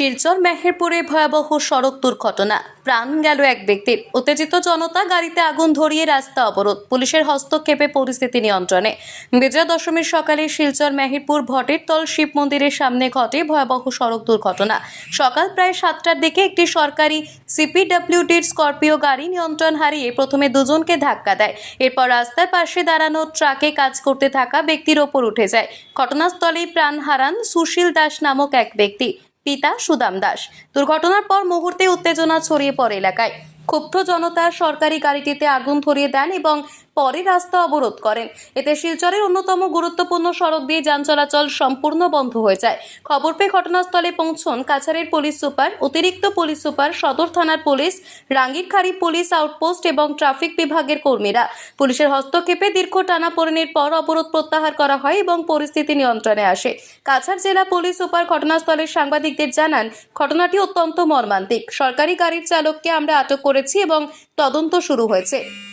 শিলচর মেহেরপুরে ভয়াবহ সড়ক দুর্ঘটনা। প্রাণ গেল এক ব্যক্তির উত্তেজিত জনতা গাড়িতে আগুন ধরিয়ে রাস্তা অবরোধ। পুলিশের হস্তক্ষেপে পরিস্থিতি নিয়ন্ত্রণে। বিজয়া দশমীর সকালে শিলচর মেহেরপুর ভটের তল শিব মন্দিরের সামনে ঘটে ভয়াবহ সড়ক দুর্ঘটনা। সকাল প্রায় সাতটার দিকে একটি সরকারি সিপিডব্লিউডির স্করপিও গাড়ি নিয়ন্ত্রণ হারিয়ে প্রথমে দুজনকে ধাক্কা দেয়। এরপর রাস্তার পাশে দাঁড়ানো ট্রাকে কাজ করতে থাকা ব্যক্তির ওপর উঠে যায়। ঘটনাস্থলেই প্রাণ হারান সুশীল দাস নামক এক ব্যক্তি। পিতা সুদাম দাস। দুর্ঘটনার পর মুহূর্তে উত্তেজনা ছড়িয়ে পড়ে এলাকায়। ক্ষুব্ধ জনতা সরকারি গাড়িটিতে আগুন ধরিয়ে দেন এবং পরে রাস্তা অবরোধ করেন। এতে শিলচরের অন্যতম গুরুত্বপূর্ণ সড়ক দিয়ে যান চলাচল সম্পূর্ণ বন্ধ হয়ে যায়। খবর পেয়ে ঘটনাস্থলে পৌঁছন কাছাড়ের পুলিশ সুপার, অতিরিক্ত পুলিশ সুপার, সদর থানার পুলিশ, রাঙ্গিরখাড়ি পুলিশ আউটপোস্ট এবং ট্রাফিক বিভাগের কর্মীরা। পুলিশের হস্তক্ষেপে দীর্ঘ টানাপোড়েনের পর অবরোধ প্রত্যাহার করা হয় এবং পরিস্থিতি নিয়ন্ত্রণে আসে। কাছাড় জেলা পুলিশ সুপার ঘটনাস্থলের সাংবাদিকদের জানান, ঘটনাটি অত্যন্ত মর্মান্তিক। সরকারি গাড়ির চালককে আমরা আটক করেছি এবং তদন্ত শুরু হয়েছে।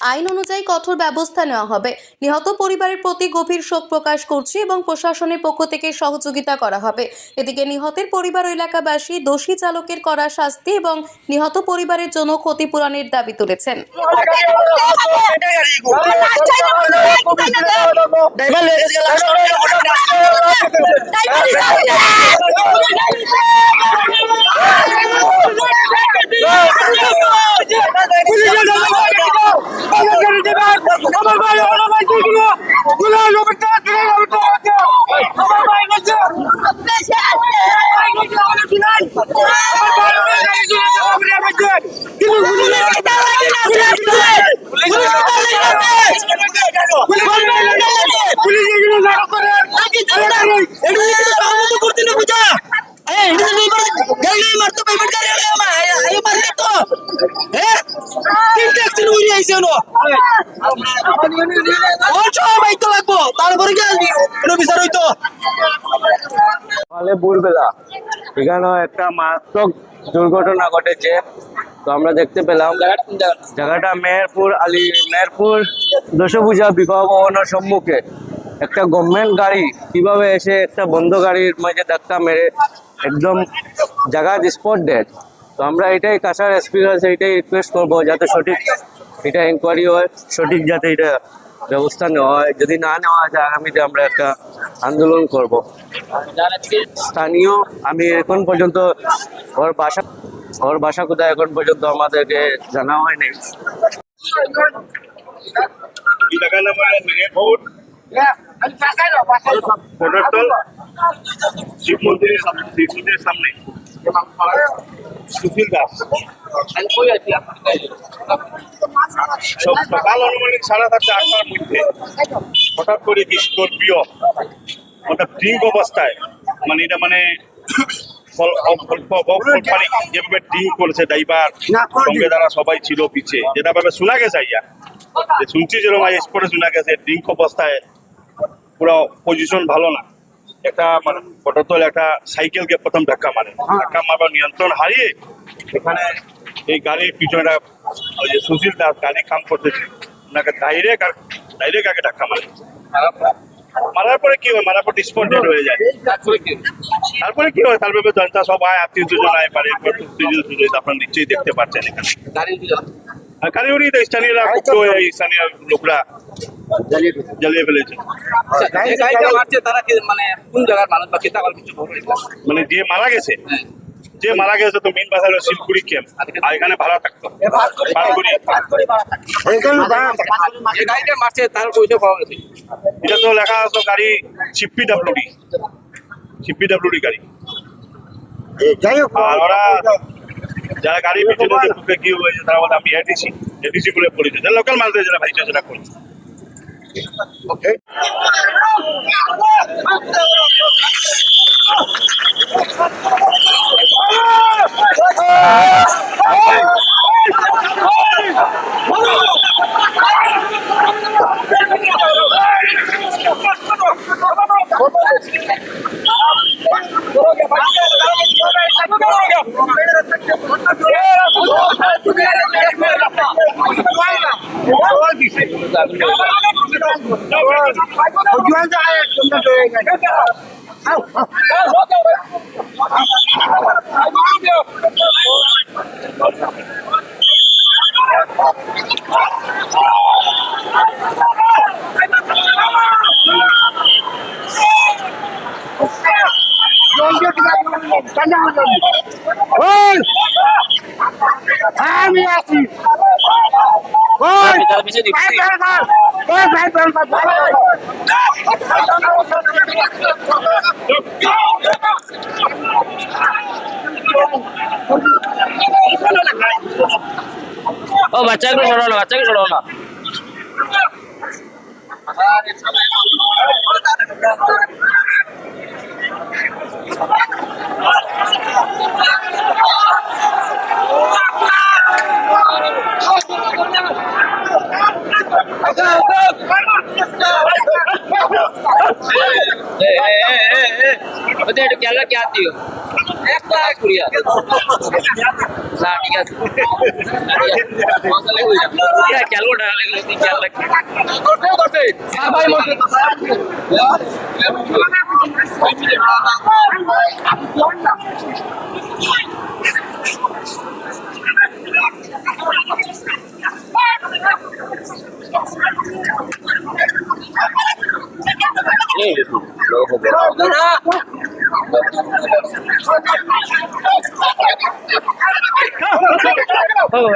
আইন অনুযায়ী কঠোর ব্যবস্থা নেওয়া হবে নিহত পরিবারের প্রতি গভীর শোক প্রকাশ করছি এবং প্রশাসনের পক্ষ থেকে সহযোগিতা করা হবে এদিকে নিহতের পরিবার ও এলাকাবাসী দোষী চালকের করা শাস্তি এবং নিহত পরিবারের জন্য ক্ষতিপূরণের দাবি তুলেছেন ড্রাইভার লয়ে গেছে আমার ভাই আমার ভাই গুলো গুলো লোকটা গুলো লোকটা আমার ভাই গেছে পুলিশ এগুলো লাগা করে এটা কিন্তু সহমত করতে না বুঝা এই এটা তো গাড়ি মারতে পারবে গাড়ি আমার আরে মারতে তো হ্যাঁ তিনটা দুর্ঘটনা ঘটেছে। তো আমরা দেখতে পেলাম, জায়গাটা মেহেরপুর, আলী, মেহেরপুর বিবাহ ভবনের সম্মুখে। একটা গভর্নমেন্ট গাড়ি, কীভাবে এসে একটা বন্ধ গাড়ির মাঝে ধাক্কা মেরে একদম জায়গা স্পট ডেড তো আমরা এটাই কাছাড় এসপি কাছে এটাই রিকোয়েস্ট করব যাতে সঠিক এটা এনকোয়ারি হয়, সঠিক যাতে এটা ব্যবস্থা নেওয়া হয়। যদি না নেওয়া যায় আগামীতে আমরা একটা আন্দোলন করব। স্থানীয়, আমি এখন পর্যন্ত ওর বাসা ওর বাসা কোথায় এখন পর্যন্ত আমাদেরকে জানা হয়নি। শিব মন্দিরের সামনে শিব মন্দিরের সামনে সুশীল দাস। সকাল সাড়ে সাতটা আটটার মধ্যে হঠাৎ করে কি স্করপিও ড্রিঙ্ক অবস্থায় মানে এটা মানে মানে যেভাবে ড্রিঙ্ক করেছে ড্রাইভার সঙ্গে যারা সবাই ছিল পিছে। যেটা ভাবে শোনা গেছে ইয়া যে শুনছি যেরকম আই শোনা গেছে ড্রিঙ্ক অবস্থায় পুরো পজিশন ভালো না। একটা মানে একটা সাইকেলকে প্রথম ধাক্কা মারে। ধাক্কা মারবার নিয়ন্ত্রণ হারিয়ে এখানে এই গাড়ির পিছনে ওই যে সুশীল দাস গাড়ি কাম করতেছে। ওনাকে ডাইরেক্ট আর ডাইরেক্ট আগে ধাক্কা মারে। মারার পরে কি হয়? মারার পর স্পট হয়ে যায়। তারপরে কি হয়? তারপরে জনতা সবাই আত্মীয় স্বজন আয় পারে। আপনারা নিশ্চয়ই দেখতে পাচ্ছেন এখানে। স্থানীয়রা হয়ে স্থানীয় লোকরা জ্বালিয়ে ফেলেছে। মানে কোন জায়গার মানুষ বা কেতা কিছু খবর মানে যে মারা গেছে যে মারা গেছে তো মেন হলো শিলপুরি ক্যাম্প আর এখানে ভাড়া থাকতো। এটা তো লেখা আছে গাড়ি সিপি ডাব্লিউডি সিপি ডাব্লিউডি গাড়ি। আর ওরা যারা গাড়ি পিছনে কি হয়েছে তারা বলে আমি এডিসি এডিসি বলে। পরিচয় লোকাল মানুষদের যারা ভাইছে সেটা করছে Okay. Thank you. Ông chú ăn ra chúng ta về này. Không, không. Ôi! Hai mươi ও বাচ্চাকে সরাও না বাচ্চাকে সরাও না। একটু কেলা কে আতিও না ঠিক আছে ভাই Ini logo berapa? Oh,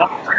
Yeah.